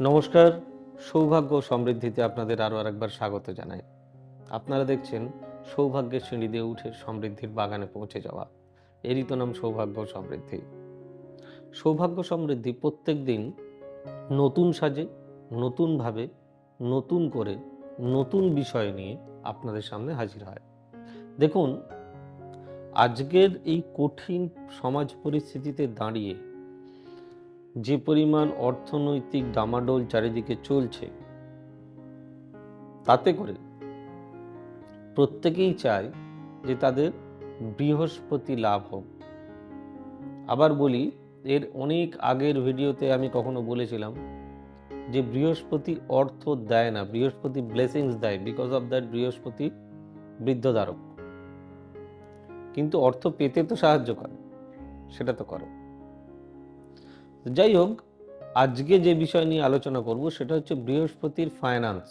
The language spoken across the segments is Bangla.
নমস্কার, সৌভাগ্য সমৃদ্ধিতে আপনাদের আরও আরেকবার স্বাগত জানাই। আপনারা দেখছেন সৌভাগ্যের সিঁড়ি দিয়ে উঠে সমৃদ্ধির বাগানে পৌঁছে যাওয়া। এরই তো নাম সৌভাগ্য সমৃদ্ধি। সৌভাগ্য সমৃদ্ধি প্রত্যেক দিন নতুন সাজে, নতুনভাবে, নতুন করে, নতুন বিষয় নিয়ে আপনাদের সামনে হাজির হয়। দেখুন, আজকের এই কঠিন সমাজ পরিস্থিতিতে দাঁড়িয়ে যে পরিমাণ অর্থনৈতিক ডামাডোল চারিদিকে চলছে, তাতে করে প্রত্যেকেই চায় যে তাদের বৃহস্পতি লাভ হোক। আবার বলি, এর অনেক আগের ভিডিওতে আমি কখনো বলেছিলাম যে বৃহস্পতি অর্থ দেয় না, বৃহস্পতি ব্লেসিংস দেয় বিকজ অফ দ্যাট বৃহস্পতি বৃদ্ধদারক কিন্তু অর্থ পেতে তো সাহায্য করে, সেটা তো করো। যাই হোক আজকে যে বিষয় নিয়ে আলোচনা করব সেটা হচ্ছে বৃহস্পতির ফাইন্যান্স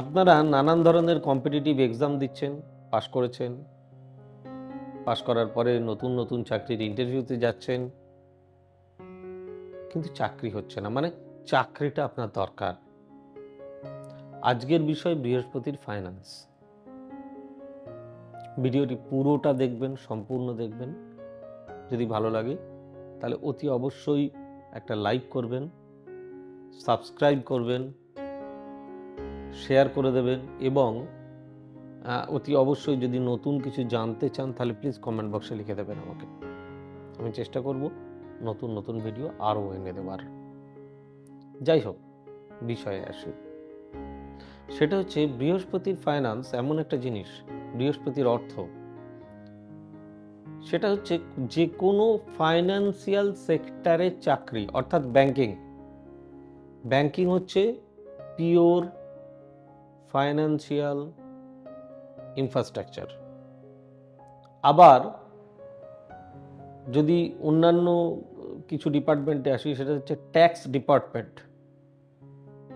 আপনারা নানান ধরনের কম্পিটিটিভ এক্সাম দিচ্ছেন পাশ করেছেন পাশ করার পরে নতুন নতুন চাকরির ইন্টারভিউতে যাচ্ছেন। কিন্তু চাকরি হচ্ছে না মানে চাকরিটা আপনার দরকার। আজকের বিষয় বৃহস্পতির ফাইন্যান্স ভিডিওটি পুরোটা দেখবেন, সম্পূর্ণ দেখবেন। যদি ভালো লাগে, তাহলে অতি অবশ্যই একটা লাইক করবেন সাবস্ক্রাইব করবেন। শেয়ার করে দেবেন এবং অতি অবশ্যই যদি নতুন কিছু জানতে চান, তাহলে প্লিজ কমেন্ট বক্সে লিখে দেবেন আমাকে। আমি চেষ্টা করব নতুন নতুন ভিডিও আরও এনে দেওয়ার। যাই হোক, বিষয়ে আসি। সেটা হচ্ছে, বৃহস্পতির ফাইন্যান্স এমন একটা জিনিস, বৃহস্পতির অর্থ। সেটা হচ্ছে, যে কোনো ফাইন্যান্সিয়াল সেক্টরে চাকরি, অর্থাৎ ব্যাংকিং ব্যাংকিং হচ্ছে পিওর ফাইন্যান্সিয়াল ইনফ্রাস্ট্রাকচার। আবার যদি অন্যান্য কিছু ডিপার্টমেন্টে আসি, সেটা হচ্ছে ট্যাক্স ডিপার্টমেন্ট,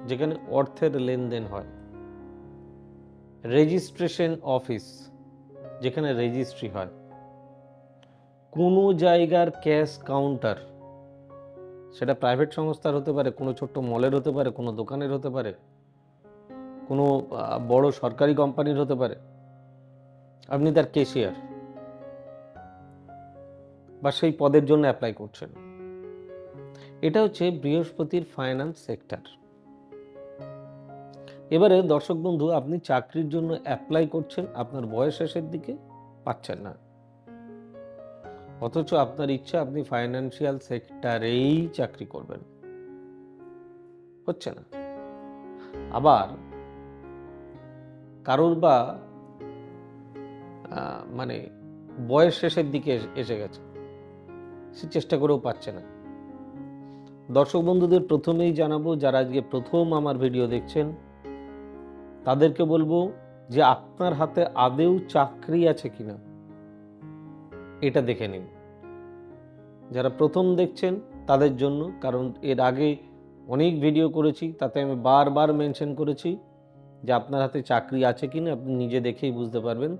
যেখানে অর্থের লেনদেন হয়। রেজিস্ট্রেশন অফিস, যেখানে রেজিস্ট্রি হয়। কোনো জায়গার ক্যাশ কাউন্টার, সেটা প্রাইভেট সংস্থার হতে পারে, কোনো ছোট্ট মলের হতে পারে, কোনো দোকানের হতে পারে কোনো বড় সরকারি কোম্পানির হতে পারে। আপনি তার কেশিয়ার বা সেই পদের জন্য অ্যাপ্লাই করছেন। এটা হচ্ছে বৃহস্পতির ফাইন্যান্স সেক্টর এবারে দর্শক বন্ধু, আপনি চাকরির জন্য অ্যাপ্লাই করছেন, আপনার বয়স শেষের দিকে পাচ্ছেন না। অথচ আপনার ইচ্ছা, আপনি ফাইন্যান্সিয়াল সেক্টরেই চাকরি করবেন। হচ্ছে না। আবার কারোর বা মানে বয়স শেষের দিকে এসে- গেছে। সে চেষ্টা করেও পাচ্ছে না। দর্শক বন্ধুদের প্রথমেই জানাব, যারা আজকে প্রথম আমার ভিডিও দেখছেন, তাদেরকে বলব যে আপনার হাতে আদেও চাকরি আছে কিনা, এটা দেখে নিন। যারা প্রথম দেখছেন, তাদের জন্য, কারণ এর আগে অনেক ভিডিও করেছি, তাতে আমি বারবার মেনশন করেছি। যে আপনার হাতে চাকরি আছে কি না আপনি নিজে দেখেই বুঝতে পারবেন।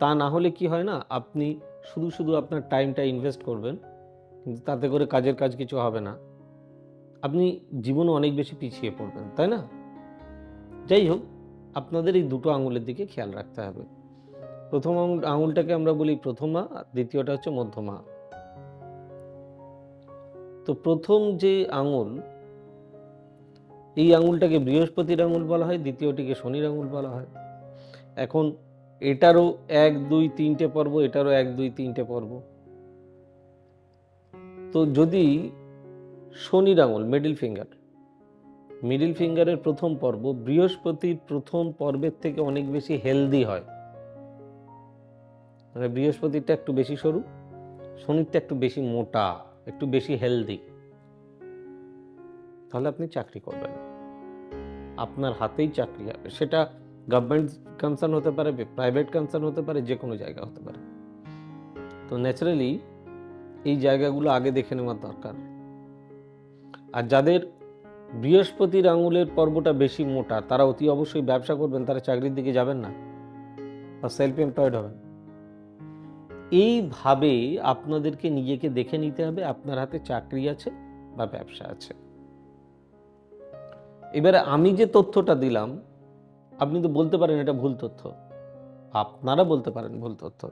তা না হলে কি হয় না, আপনি শুধু শুধু আপনার টাইমটা ইনভেস্ট করবেন, কিন্তু তাতে করে কাজের কাজ কিছু হবে না। আপনি জীবনে অনেক বেশি পিছিয়ে পড়বেন, তাই না? যাই হোক, আপনাদের এই দুটো আঙুলের দিকে খেয়াল রাখতে হবে। প্রথম আঙুল, আঙুলটাকে আমরা বলি প্রথমা, আর দ্বিতীয়টা হচ্ছে মধ্যমা। তো প্রথম যে আঙুল এই আঙুলটাকে বৃহস্পতির আঙুল বলা হয়, দ্বিতীয়টিকে শনির আঙুল বলা হয়। এখন এটারও এক, দুই, তিনটে পর্ব, এটারও এক, দুই, তিনটে পর্ব। তো যদি শনির আঙুল মিডিল ফিঙ্গার মিডিল ফিঙ্গারের প্রথম পর্ব বৃহস্পতির প্রথম পর্বের থেকে অনেক বেশি হেলদি হয়। মানে বৃহস্পতিরটা একটু বেশি সরু, শনিরটা একটু বেশি মোটা, একটু বেশি হেলদি তাহলে আপনি চাকরি করবেন। আপনার হাতেই চাকরি হবে। সেটা গভর্নমেন্ট কনসার্ন হতে পারে প্রাইভেট কনসার্ন হতে পারে যে কোনো জায়গা হতে পারে। তো ন্যাচারালি এই জায়গাগুলো আগে দেখে নেওয়ার দরকার। আর যাদের বৃহস্পতির আঙুলের পর্বটা বেশি মোটা, তারা অতি অবশ্যই ব্যবসা করবেন, তারা চাকরির দিকে যাবেন না। বা সেলফ এমপ্লয়েড হবেন। এইভাবে আপনাদেরকে নিজেকে দেখে নিতে হবে, আপনার হাতে চাকরি আছে বা ব্যবসা আছে। এবারে আমি যে তথ্যটা দিলাম, আপনি তো বলতে পারেন এটা ভুল তথ্য। আপনারা বলতে পারেন ভুল তথ্য।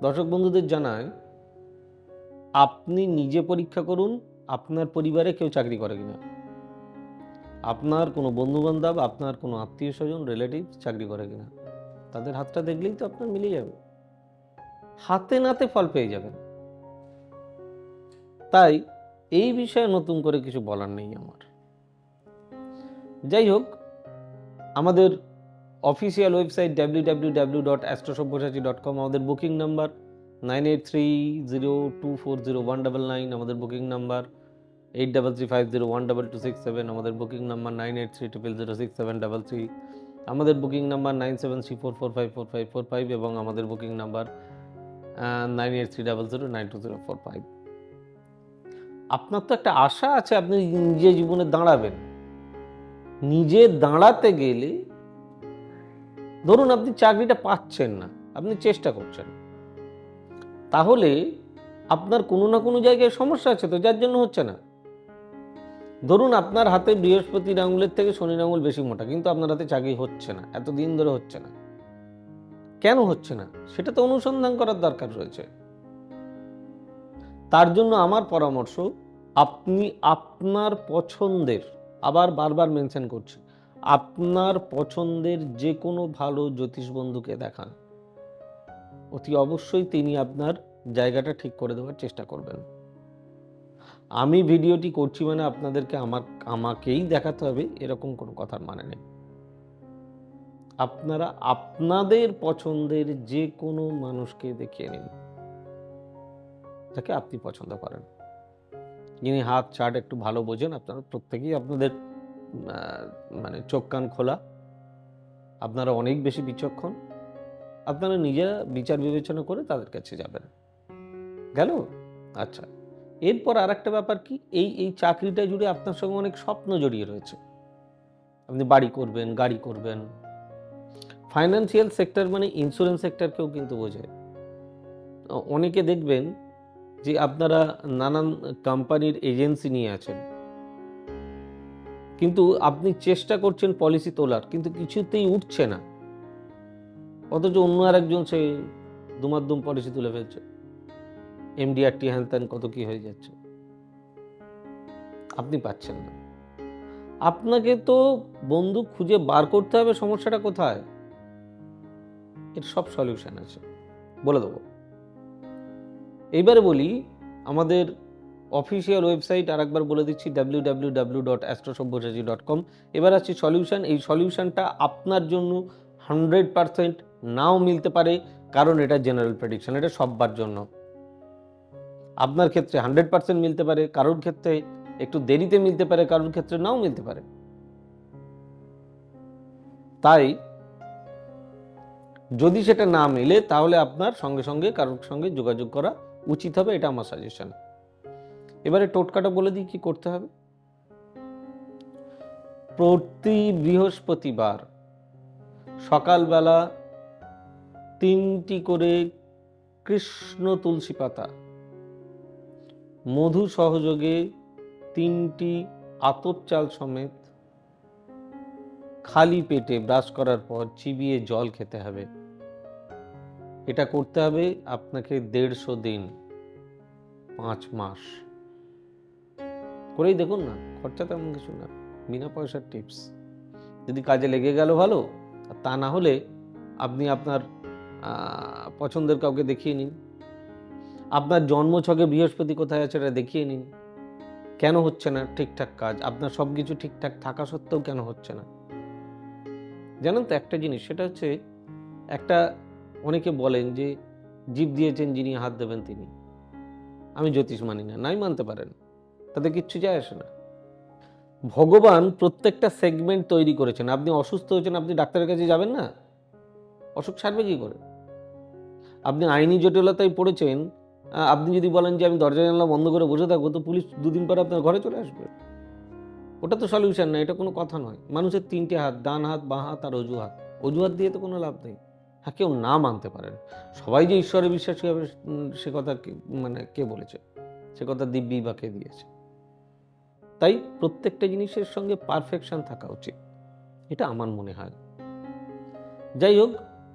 দর্শক বন্ধুদের জানায় আপনি নিজে পরীক্ষা করুন, আপনার পরিবারে কেউ চাকরি করে কিনা। আপনার কোনো বন্ধু বান্ধব আপনার কোনো আত্মীয় স্বজন রিলেটিভ চাকরি করে কিনা। তাদের হাতটা দেখলেই তো আপনার মিলে যাবে। হাতে নাতে ফল পেয়ে যাবেন। তাই এই বিষয়ে নতুন করে কিছু বলার নেই আমার। যাই হোক আমাদের official website W W W dot Astrosabyasachi dot com আমাদের booking number nine eight three zero two four zero one double nine আমাদের booking number eight double three five zero one double two six seven আমাদের booking number nine eight three triple zero six seven double three আমাদের booking number nine seven three four four five four five four five এবং আমাদের booking number nine eight three double zero nine two zero four five আপনার তো একটা আশা আছে আপনি নিজে জীবনে দাঁড়াবেন। নিজে দাঁড়াতে গেলে, ধরুন আপনি চাকরিটা পাচ্ছেন না, আপনি চেষ্টা করছেন। তাহলে আপনার কোনো না কোনো জায়গায় সমস্যা আছে তো, যার জন্য হচ্ছে না। ধরুন আপনার হাতে বৃহস্পতির আঙুলের থেকে শনির আঙুল বেশি মোটা, কিন্তু আপনার হাতে চাকরি হচ্ছে না এত দিন ধরে হচ্ছে না। কেন হচ্ছে না? সেটা তো অনুসন্ধান করার দরকার রয়েছে। তার জন্য আমার পরামর্শ, আপনি আপনার পছন্দের আবার বারবার মেনশন করছি। আপনার পছন্দের যে কোনো ভালো জ্যোতিষ বন্ধুকে দেখান। অতি অবশ্যই তিনি আপনার জায়গাটা ঠিক করে দেওয়ার চেষ্টা করবেন। আমি ভিডিওটি করছি মানে আপনাদেরকে আমার, আমাকেই দেখাতে হবে, এরকম কোনো কথার মানে নেই। আপনারা আপনাদের পছন্দের যে কোনো মানুষকে দেখিয়ে নিন। যাকে আপনি পছন্দ করেন। যিনি হাত চাট একটু ভালো বোঝেন, আপনারা প্রত্যেকেই আপনাদের মানে চোখ, কান খোলা। আপনারা অনেক বেশি বিচক্ষণ। আপনারা নিজেরা বিচার বিবেচনা করে তাদের কাছে যাবেন। গেল? আচ্ছা। এরপর আর একটা ব্যাপার কি? এই এই চাকরিটা জুড়ে আপনার সঙ্গে অনেক স্বপ্ন জড়িয়ে রয়েছে। আপনি বাড়ি করবেন, গাড়ি করবেন। ফাইন্যান্সিয়াল সেক্টর মানে ইন্স্যুরেন্স সেক্টরকেও কিন্তু বোঝায়। অনেকে দেখবেন যে আপনারা নানান কোম্পানির এজেন্সি নিয়ে আছেন। কিন্তু আপনি চেষ্টা করছেন পলিসি তোলার, কিন্তু কিছুতেই উঠছে না। অথচ অন্য আর একজন সে দুমাদ্দুম পলিসি তুলে ফেলছে। এমডিআরটি হ্যান ত্যান কত কি হয়ে যাচ্ছে। আপনি পাচ্ছেন না। আপনাকে তো বন্ধু খুঁজে বার করতে হবে, সমস্যাটা কোথায়? এর সব সলিউশন আছে। বলে দেবো। এইবারে বলি, আমাদের অফিসিয়াল ওয়েবসাইট আর একবার বলে দিচ্ছি W W W dot dot com এবার আসছি সলিউশন এই সলিউশনটা আপনার জন্য হান্ড্রেড পারসেন্ট নাও মিলতে পারে, কারণ এটা জেনারেল প্রেডিকশন এটা সববার জন্য। আপনার ক্ষেত্রে হান্ড্রেড পার্সেন্ট মিলতে পারে, কারোর ক্ষেত্রে একটু দেরিতে মিলতে পারে, কারোর ক্ষেত্রে নাও মিলতে পারে। তাই, যদি সেটা না মেলে, তাহলে আপনার সঙ্গে সঙ্গে, কারোর সঙ্গে যোগাযোগ করা উচিত হবে এটা আমার সাজেশন এবারে টোটকাটা বলে দিই কি করতে হবে। প্রতি বৃহস্পতিবার সকালবেলা তিনটি করে কৃষ্ণ তুলসী পাতা, মধু সহযোগে তিনটি আতপ চাল সমেত খালি পেটে ব্রাশ করার পর চিবিয়ে জল খেতে হবে। এটা করতে হবে আপনাকে দেড়শো দিন, পাঁচ মাস। করেই দেখুন না, খরচা তেমন কিছু না, বিনা পয়সার টিপস যদি কাজে লেগে গেল ভালো, আর তা না হলে আপনি আপনার পছন্দের কাউকে দেখিয়ে নিন। আপনার জন্মছকে বৃহস্পতি কোথায় আছে এটা দেখিয়ে নিন। কেন হচ্ছে না ঠিকঠাক কাজ? আপনার সব কিছু ঠিকঠাক থাকা সত্ত্বেও কেন হচ্ছে না? জানেন তো একটা জিনিস, সেটা হচ্ছে একটা অনেকে বলেন যে জীব দিয়েছেন যিনি হাত দেবেন তিনি। আমি জ্যোতিষ মানি না, নাই মানতে পারেন। তাতে কিচ্ছু যায় আসে না। ভগবান প্রত্যেকটা সেগমেন্ট তৈরি করেছেন। আপনি অসুস্থ হয়েছেন, আপনি ডাক্তারের কাছে যাবেন না? অসুখ সারবে কি করে? আপনি আইনি জটিলতায় পড়েছেন আপনি যদি বলেন যে আমি দরজা জানলা বন্ধ করে বসে থাকব, তো পুলিশ দুদিন পরে আপনার ঘরে চলে আসবে। ওটা তো সলিউশন না, এটা কোনো কথা নয়। মানুষের তিনটে হাত, ডান হাত, বাঁ হাত আর অজুহাত। অজুহাত দিয়ে তো কোনো লাভ নেই। হ্যাঁ কেউ না মানতে পারেন। সবাই যে ঈশ্বরে বিশ্বাসী হবে সে কথা মানে কে বলেছে? সে কথা দিব্যি বা কে দিয়েছে? তাই প্রত্যেকটা জিনিসের সঙ্গে পারফেকশন থাকা উচিত। এটা আমার মনে হয়। যাই হোক,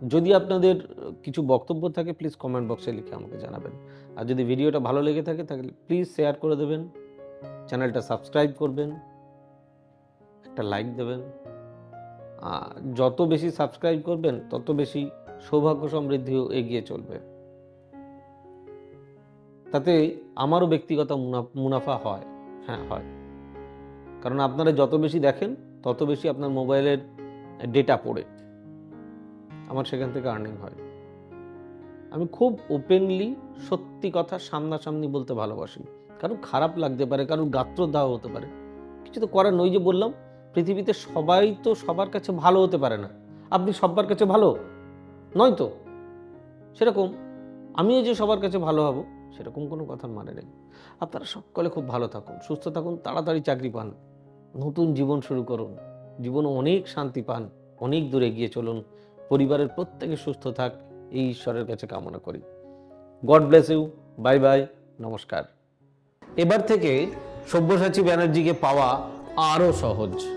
যদি আপনাদের কিছু বক্তব্য থাকে প্লিজ কমেন্ট বক্সে লিখে আমাকে জানাবেন। আর যদি ভিডিওটা ভালো লেগে থাকে, তাহলে প্লিজ শেয়ার করে দেবেন। চ্যানেলটা সাবস্ক্রাইব করবেন। একটা লাইক দেবেন। যত বেশি সাবস্ক্রাইব করবেন, তত বেশি সৌভাগ্য সমৃদ্ধিও এগিয়ে চলবে। তাতে আমারও ব্যক্তিগত মুনা- মুনাফা হয়। হ্যাঁ হয়। কারণ আপনারা যত বেশি দেখেন, তত বেশি আপনার মোবাইলের ডেটা পড়ে। আমার সেখান থেকে আর্নিং হয়। আমি খুব ওপেনলি সত্যি কথা সামনাসামনি বলতে ভালোবাসি। কারণ খারাপ লাগতে পারে কারণ গাত্রদাহ হতে পারে। কিছু তো করার নই যে বললাম পৃথিবীতে সবাই তো সবার কাছে ভালো হতে পারে না। আপনি সবার কাছে ভালো? নয় তো? সেরকম। আমিও যে সবার কাছে ভালো হব, সেরকম কোনো কথার মানে নেই। আপনারা সকলে খুব ভালো থাকুন, সুস্থ থাকুন, তাড়াতাড়ি চাকরি পান। নতুন জীবন শুরু করুন। জীবনে অনেক শান্তি পান, অনেক দূর এগিয়ে চলুন। পরিবারের প্রত্যেকে সুস্থ থাক, এই ঈশ্বরের কাছে কামনা করি। God bless you. Bye bye. নমস্কার। এবার থেকে সব্যসাচী ব্যানার্জিকে পাওয়া আরও সহজ।